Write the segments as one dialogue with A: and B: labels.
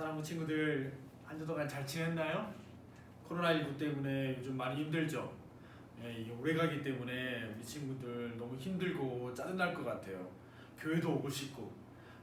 A: 사랑하는 친구들 한 주 동안 잘 지냈나요? 코로나19 때문에 요즘 많이 힘들죠. 예, 이게 오래가기 때문에 우리 친구들 너무 힘들고 짜증날 것 같아요. 교회도 오고 싶고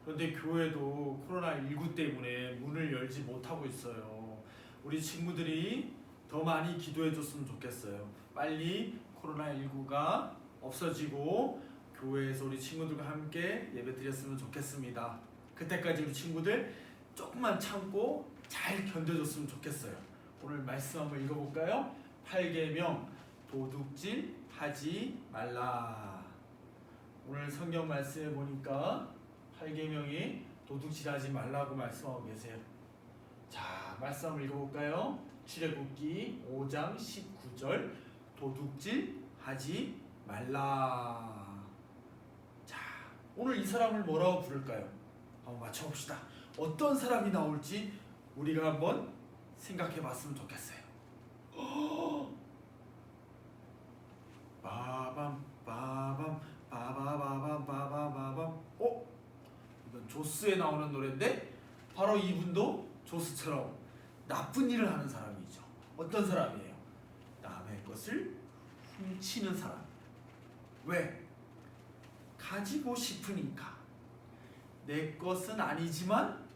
A: 그런데 교회도 코로나19 때문에 문을 열지 못하고 있어요. 우리 친구들이 더 많이 기도해 줬으면 좋겠어요. 빨리 코로나19가 없어지고 교회에서 우리 친구들과 함께 예배 드렸으면 좋겠습니다. 그때까지 우리 친구들 조금만 참고 잘 견뎌줬으면 좋겠어요. 오늘 말씀 한번 읽어볼까요? 8계명 도둑질 하지 말라. 오늘 성경 말씀에 보니까 8계명이 도둑질 하지 말라고 말씀하고 계세요. 자, 말씀 한번 읽어볼까요? 출애굽기 5장 19절 도둑질 하지 말라. 자, 오늘 이 사람을 뭐라고 부를까요? 한번 맞춰봅시다. 어떤 사람이 나올지 우리가 한번 생각해 봤으면 좋겠어요. 빠밤 빠밤 빠바바밤 빠바바밤 어? 이건 조스에 나오는 노래인데 바로 이분도 조스처럼 나쁜 일을 하는 사람이죠. 어떤 사람이에요? 남의 것을 훔치는 사람. 왜? 가지고 싶으니까. 내 것은 아니지만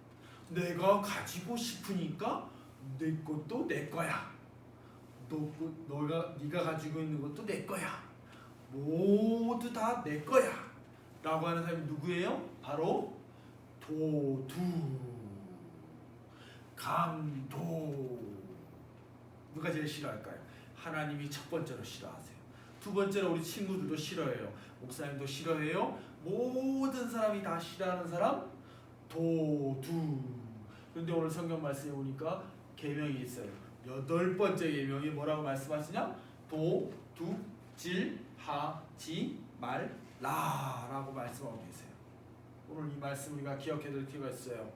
A: 내가 가지고 싶으니까 내 것도 내 거야. 너, 것- 너가 네가 가지고 있는 것도 내 거야. 모두 다 내 거야. 라고 하는 사람이 누구예요? 바로 도두 강도 누가 제일 싫어할까요? 하나님이 첫 번째로 싫어하세요. 두 번째로 우리 친구들도 싫어해요. 목사님도 싫어해요. 모든 사람이 다 싫어하는 사람 도두. 그런데 오늘 성경 말씀에 보니까 계명이 있어요. 여덟 번째 계명이 뭐라고 말씀하시냐? 도둑질하 지 말 라라고 말씀하고 계세요. 오늘 이 말씀 우리가 기억해둘 필요가 있어요.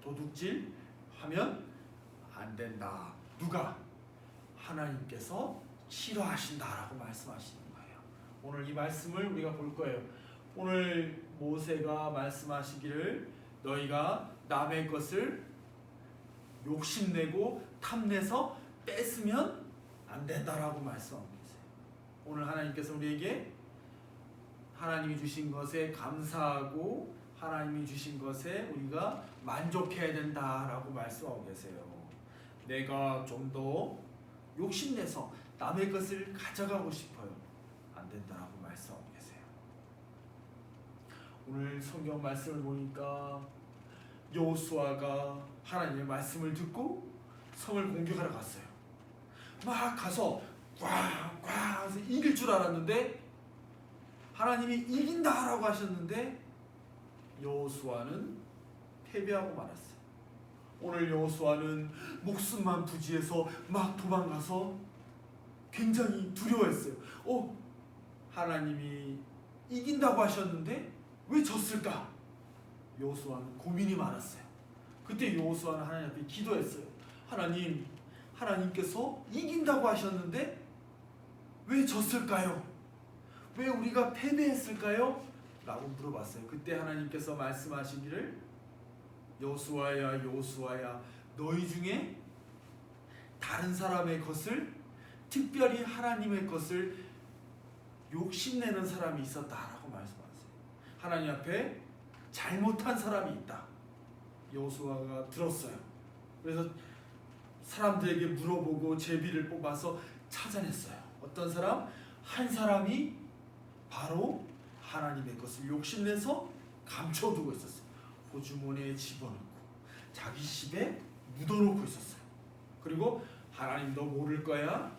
A: 도둑질 하면 안 된다. 누가? 하나님께서 싫어하신다라고 말씀하시는 거예요. 오늘 이 말씀을 우리가 볼 거예요. 오늘 모세가 말씀하시기를 너희가 남의 것을 욕심내고 탐내서 뺏으면 안 된다라고 말씀하고 계세요. 오늘 하나님께서 우리에게 하나님이 주신 것에 감사하고 하나님이 주신 것에 우리가 만족해야 된다라고 말씀하고 계세요. 내가 좀 더 욕심내서 남의 것을 가져가고 싶어요. 안 된다라고 말씀하고 계세요. 오늘 성경 말씀을 보니까 여호수아가 하나님의 말씀을 듣고 성을 공격하러 갔어요. 막 가서 꽝꽝 해서 이길 줄 알았는데 하나님이 이긴다라고 하셨는데 여호수아는 패배하고 말았어요. 오늘 여호수아는 목숨만 부지해서 막 도망가서 굉장히 두려워했어요. 어, 하나님이 이긴다고 하셨는데 왜 졌을까? 여호수아는 고민이 많았어요. 그때 여호수아는 하나님 앞에 기도했어요. 하나님, 하나님께서 이긴다고 하셨는데 왜 졌을까요? 왜 우리가 패배했을까요? 라고 물어봤어요. 그때 하나님께서 말씀하시기를 여호수아야 여호수아야 너희 중에 다른 사람의 것을 특별히 하나님의 것을 욕심내는 사람이 있었다라고 말씀하세요. 하나님 앞에 잘못한 사람이 있다. 여호수아가 들었어요. 그래서 사람들에게 물어보고 제비를 뽑아서 찾아냈어요. 어떤 사람? 한 사람이 바로 하나님의 것을 욕심내서 감춰두고 있었어요. 호주머니에 집어넣고 자기 집에 묻어놓고 있었어요. 그리고 하나님 너 모를 거야?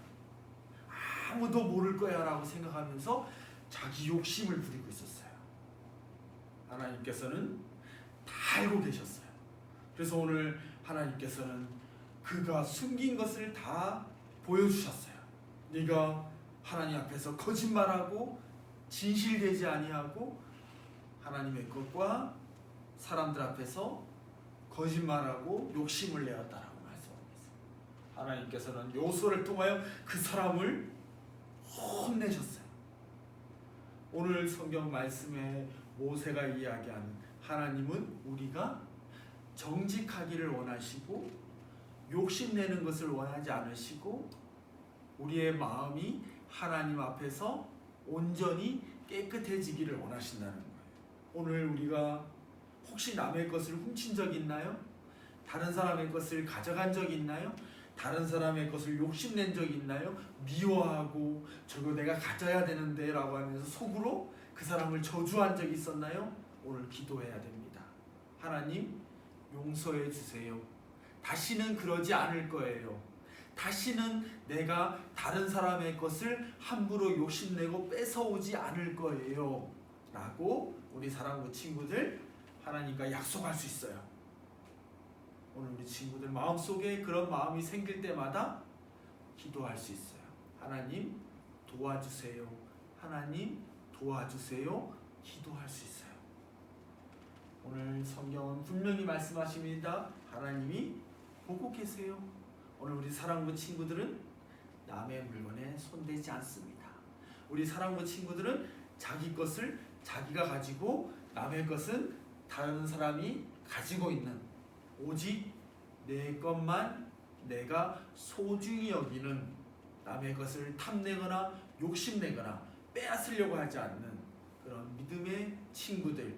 A: 아무도 모를 거야 라고 생각하면서 자기 욕심을 부리고 있었어요. 하나님께서는 다 알고 계셨어요. 그래서 오늘 하나님께서는 그가 숨긴 것을 다 보여주셨어요. 네가 하나님 앞에서 거짓말하고 진실되지 아니하고 하나님의 것과 사람들 앞에서 거짓말하고 욕심을 내었다라고 있어요. 하나님께서는 요소를 통하여 그 사람을 혼내셨어요. 오늘 성경 말씀에 모세가 이야기하는 하나님은 우리가 정직하기를 원하시고 욕심내는 것을 원하지 않으시고 우리의 마음이 하나님 앞에서 온전히 깨끗해지기를 원하신다는 거예요. 오늘 우리가 혹시 남의 것을 훔친 적 있나요? 다른 사람의 것을 가져간 적 있나요? 다른 사람의 것을 욕심낸 적 있나요? 미워하고 저거 내가 가져야 되는데 라고 하면서 속으로 그 사람을 저주한 적 있었나요? 오늘 기도해야 됩니다. 하나님 용서해 주세요. 다시는 그러지 않을 거예요. 다시는 내가 다른 사람의 것을 함부로 욕심내고 뺏어오지 않을 거예요. 라고 우리 사랑부 친구들 하나님과 약속할 수 있어요. 오늘 우리 친구들 마음속에 그런 마음이 생길 때마다 기도할 수 있어요. 하나님 도와주세요. 하나님 도와주세요. 기도할 수 있어요. 오늘 성경은 분명히 말씀하십니다. 하나님이 보고 계세요. 오늘 우리 사랑부 친구들은 남의 물건에 손대지 않습니다. 우리 사랑부 친구들은 자기 것을 자기가 가지고 남의 것은 다른 사람이 가지고 있는 오직 내 것만 내가 소중히 여기는 남의 것을 탐내거나 욕심내거나 빼앗으려고 하지 않는 그런 믿음의 친구들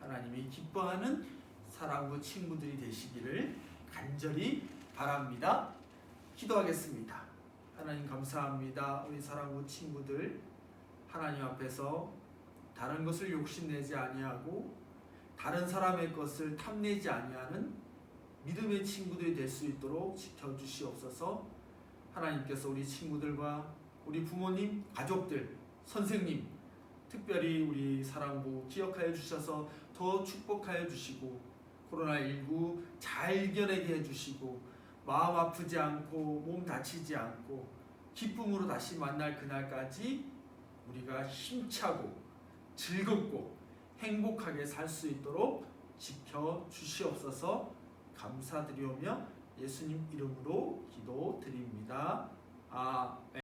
A: 하나님이 기뻐하는 사랑부 친구들이 되시기를 간절히 바랍니다. 기도하겠습니다. 하나님 감사합니다. 우리 사랑부 친구들 하나님 앞에서 다른 것을 욕심내지 아니하고 다른 사람의 것을 탐내지 아니하는 믿음의 친구들이 될 수 있도록 지켜 주시옵소서. 하나님께서 우리 친구들과 우리 부모님, 가족들, 선생님, 특별히 우리 사랑부 기억하여 주셔서 더 축복하여 주시고 코로나19 잘 이겨내게 해 주시고 마음 아프지 않고 몸 다치지 않고 기쁨으로 다시 만날 그날까지 우리가 힘차고 즐겁고 행복하게 살 수 있도록 지켜 주시옵소서 감사드리오며 예수님 이름으로 기도드립니다. 아멘.